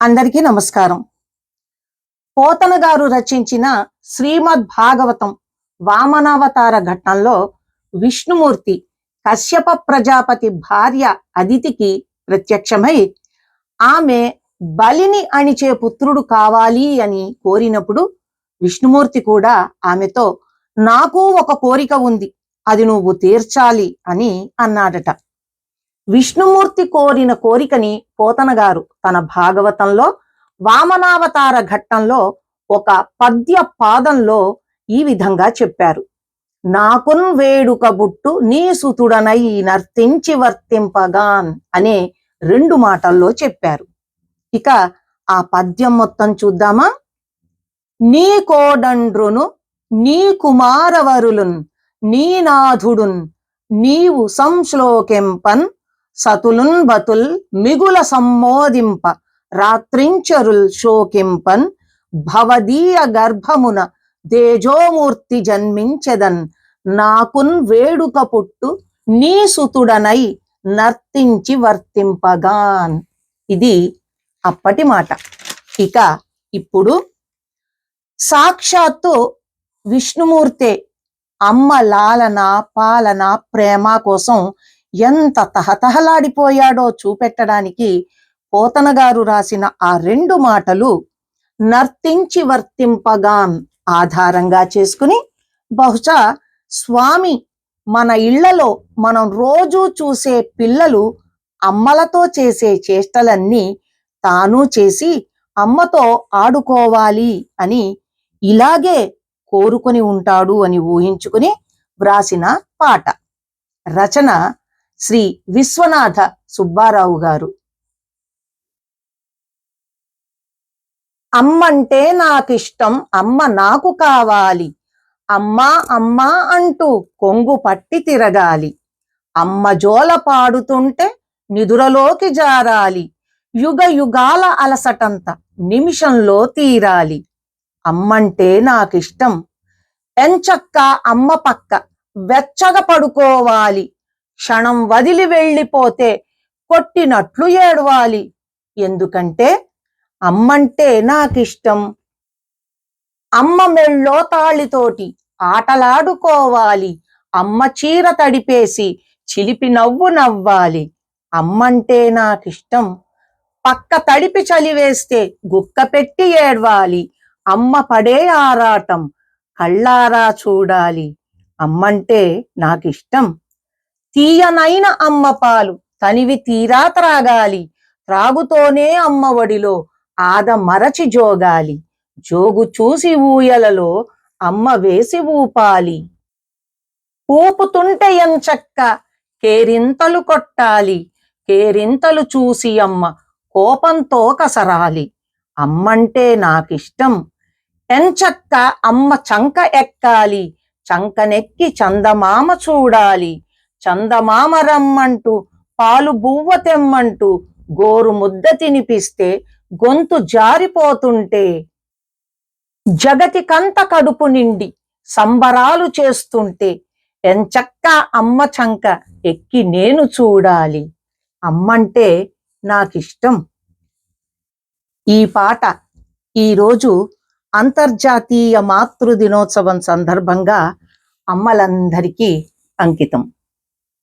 అందరికీ నమస్కారం. పోతన గారు రచించిన శ్రీమద్ భాగవతం వామనావతార ఘట్టంలో విష్ణుమూర్తి కశ్యప ప్రజాపతి భార్య అదితికి ప్రత్యక్షమై ఆమె బలిని అణిచే పుత్రుడు కావాలి అని కోరినప్పుడు విష్ణుమూర్తి కూడా ఆమెతో నాకు ఒక కోరిక ఉంది అది నువ్వు తీర్చాలి అని అన్నాడట. విష్ణుమూర్తి కోరిన కోరికని పోతనగారు తన భాగవతంలో వామనావతార ఘట్టంలో ఒక పద్య పాదంలో ఈ విధంగా చెప్పారు. నాకున్ వేడుక బుట్టు నీ సుతుడనై నర్తించి వర్తింపగాన్ అనే రెండు మాటల్లో చెప్పారు. ఇక ఆ పద్యం మొత్తం చూద్దామా? నీ కోడండ్రును నీ కుమారవరులున్ నీ నాథుడున్ నీవు సంశ్లోకెంపన్ సతులున్ బతుల్ మిగుల సమ్మోదింప రాత్రించరుల్ శోకింపన్ భవదీయ గర్భమున తేజోమూర్తి జన్మించెదన్ నాకున్ వేడుక పుట్టు నీ సుతుడనై నర్తించి వర్తింపగాన్. ఇది అప్పటి మాట. ఇక ఇప్పుడు సాక్షాత్తు విష్ణుమూర్తే అమ్మ లాలన పాలన ప్రేమ కోసం ఎంత తహతహలాడిపోయాడో చూపెట్టడానికి పోతనగారు రాసిన ఆ రెండు మాటలు నర్తించి వర్తింపగాన్ ఆధారంగా చేసుకుని బహుశా స్వామి మన ఇళ్ళలో మనం రోజూ చూసే పిల్లలు అమ్మలతో చేసే చేష్టలన్నీ తాను చేసి అమ్మతో ఆడుకోవాలి అని ఇలాగే కోరుకొని ఉంటాడు అని ఊహించుకుని వ్రాసిన పాట. రచన శ్రీ విశ్వనాథ సుబ్బారావు గారు. అమ్మంటే నాకిష్టం అమ్మ నాకు కావాలి. అమ్మా అమ్మా అంటూ కొంగు పట్టి తిరగాలి. అమ్మ జోల పాడుతుంటే నిదురలోకి జారాలి. యుగ యుగాల అలసటంత నిమిషంలో తీరాలి. అమ్మంటే నాకిష్టం ఎంచక్క అమ్మ పక్క వెచ్చగా పడుకోవాలి. క్షణం వదిలి వెళ్ళిపోతే కొట్టినట్లు ఏడవాలి. ఎందుకంటే అమ్మంటే నాకిష్టం. అమ్మ మెళ్ళో తాళితోటి ఆటలాడుకోవాలి. అమ్మ చీర తడిపేసి చిలిపి నవ్వు నవ్వాలి. అమ్మంటే నాకిష్టం. పక్క తడిపి చలివేస్తే గుక్క పెట్టి ఏడవాలి. అమ్మ పడే ఆరాటం కళ్ళారా చూడాలి. అమ్మంటే నాకిష్టం. తీయనైన అమ్మ పాలు తనివి తీరా త్రాగాలి. త్రాగుతోనే అమ్మ ఒడిలో ఆద మరచి జోగాలి. జోగు చూసి ఊయలలో అమ్మ వేసి ఊపాలి. ఊపుతుంటే ఎంచక్క కేరింతలు కొట్టాలి. కేరింతలు చూసి అమ్మ కోపంతో కసరాలి. అమ్మంటే నాకిష్టం. ఎంచక్క అమ్మ చంక ఎక్కాలి. చంకనెక్కి చందమామ చూడాలి. చందమామ రమ్మంటూ పాలు బువ్వ తెమ్మంటూ గోరు ముద్ద తినిపిస్తే గొంతు జారిపోతుంటే జగతికంత కడుపు నిండి సంబరాలు చేస్తుంటే ఎంచక్క అమ్మ చంక ఎక్కి నేను చూడాలి. అమ్మంటే నాకిష్టం. ఈ పాట ఈరోజు అంతర్జాతీయ మాతృ దినోత్సవం సందర్భంగా అమ్మలందరికీ అంకితం.